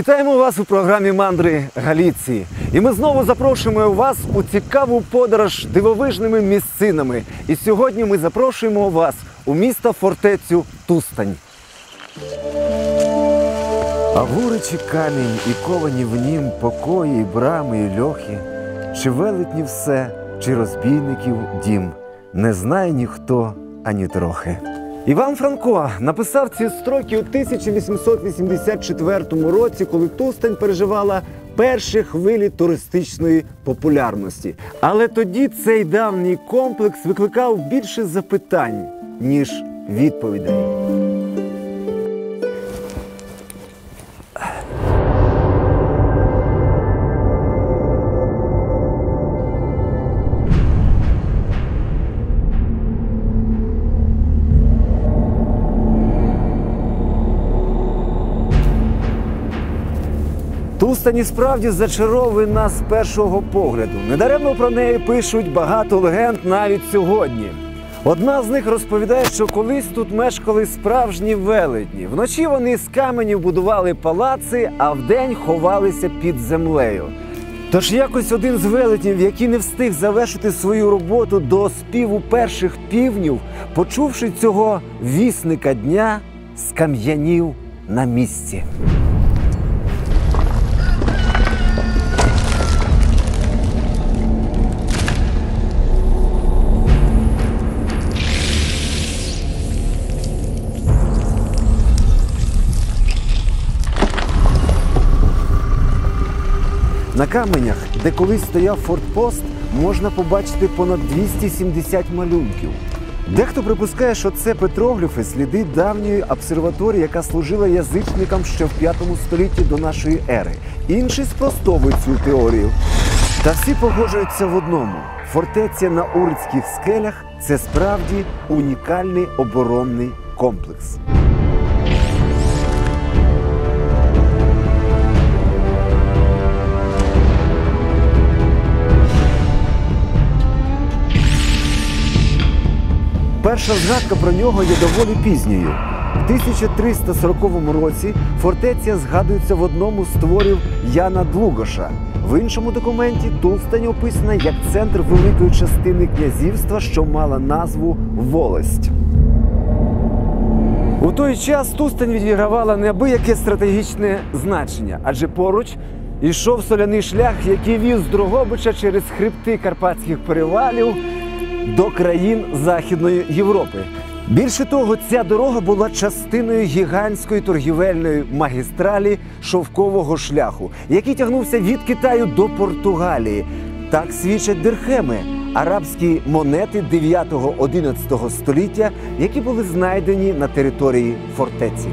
Вітаємо вас у програмі Мандри Галіції. І ми знову запрошуємо вас у цікаву подорож дивовижними місцинами. І сьогодні ми запрошуємо вас у місто фортецю Тустань. А вуличі камінь і ковані в нім покої, брами, і льохи, чи велетні все, чи розбійників дім, не знає ніхто ані трохи. Іван Франко написав ці строки у 1884 році, коли Тустань переживала перші хвилі туристичної популярності. Але тоді цей давній комплекс викликав більше запитань, ніж відповідей. Тустань і справді зачаровує нас з першого погляду. Недаремно про неї пишуть багато легенд навіть сьогодні. Одна з них розповідає, що колись тут мешкали справжні велетні. Вночі вони з каменів будували палаци, а вдень ховалися під землею. Тож якось один з велетнів, який не встиг завершити свою роботу до співу перших півнів, почувши цього вісника дня, скам'янів на місці. На каменях, де колись стояв фортпост, можна побачити понад 270 малюнків. Дехто припускає, що це петрогліфи сліди давньої обсерваторії, яка служила язичникам ще в 5 столітті до нашої ери. Інші спростовують цю теорію. Та всі погоджуються в одному: фортеця на Урицьких скелях це справді унікальний оборонний комплекс. Перша згадка про нього є доволі пізньою. В 1340 році фортеця згадується в одному з творів Яна Длугоша. В іншому документі Тустань описана як центр великої частини князівства, що мала назву Волость. У той час Тустань відігравала неабияке стратегічне значення, адже поруч йшов соляний шлях, який вів з Дрогобича через хребти карпатських перевалів до країн Західної Європи. Більше того, ця дорога була частиною гігантської торгівельної магістралі шовкового шляху, який тягнувся від Китаю до Португалії. Так свідчать дирхеми, арабські монети 9-11 століття, які були знайдені на території фортеці.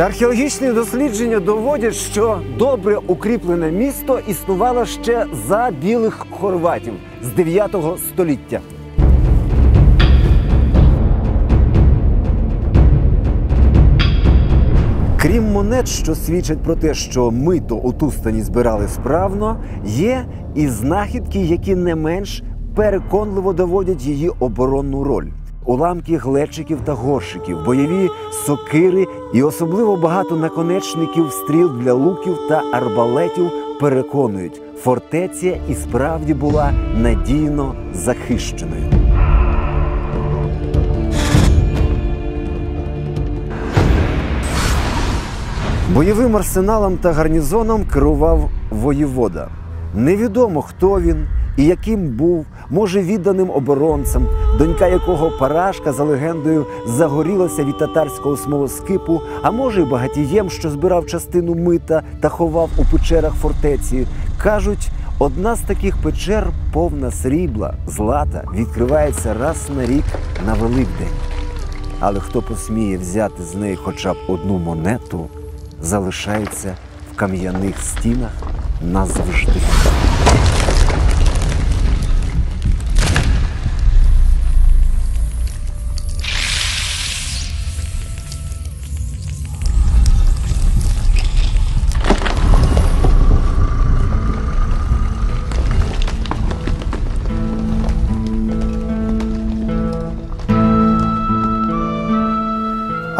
Та археологічні дослідження доводять, що добре укріплене місто існувало ще за білих хорватів з 9 століття. Крім монет, що свідчать про те, що мито у Тустані збирали справно, є і знахідки, які не менш переконливо доводять її оборонну роль. Уламки глечиків та горшиків, бойові сокири і особливо багато наконечників стріл для луків та арбалетів переконують, фортеця і справді була надійно захищеною. Бойовим арсеналом та гарнізоном керував воєвода. Невідомо, хто він і яким був, може, відданим оборонцем, донька якого парашка за легендою загорілася від татарського смолоскипу, а може, й багатієм, що збирав частину мита та ховав у печерах фортеці. Кажуть, одна з таких печер, повна срібла, злата, відкривається раз на рік на Великдень. Але хто посміє взяти з неї хоча б одну монету, залишається в кам'яних стінах назавжди.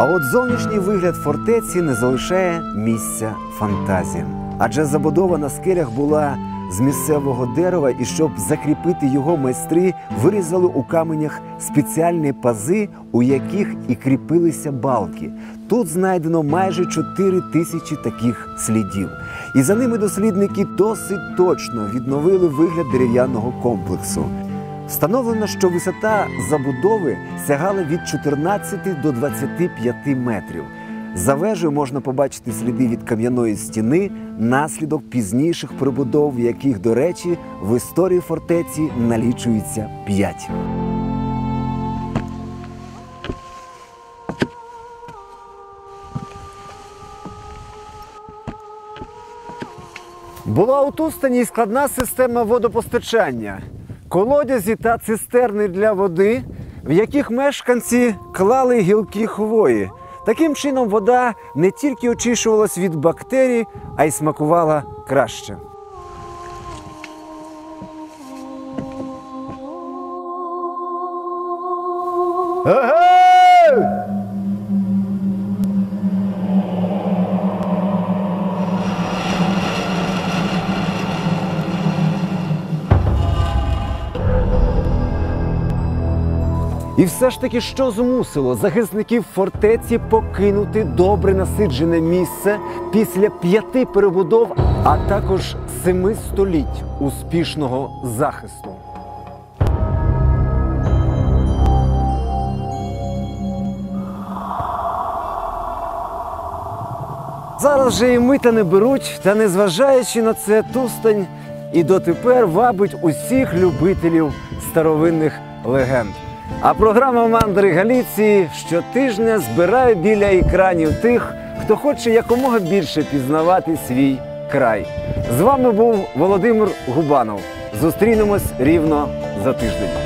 От зовнішній вигляд фортеці не залишає місця фантазіям. Адже забудова на скелях була з місцевого дерева, і щоб закріпити його майстри, вирізали у каменях спеціальні пази, у яких і кріпилися балки. Тут знайдено майже 4 тисячі таких слідів. І за ними дослідники досить точно відновили вигляд дерев'яного комплексу. Встановлено, що висота забудови сягала від 14 до 25 метрів. За вежею можна побачити сліди від кам'яної стіни, наслідок пізніших прибудов, яких, до речі, в історії фортеці налічується 5. Була у Тустані й складна система водопостачання, колодязі та цистерни для води, в яких мешканці клали гілки хвої. Таким чином, вода не тільки очищувалась від бактерій, а й смакувала краще. І все ж таки, що змусило захисників фортеці покинути добре насиджене місце після п'яти перебудов, а також семи століть успішного захисту. Зараз же і мита не беруть, та незважаючи на це, Тустань і дотепер вабить усіх любителів старовинних легенд. А програма Мандри Галіції щотижня збирає біля екранів тих, хто хоче якомога більше пізнавати свій край. З вами був Володимир Губанов. Зустрінемось рівно за тиждень.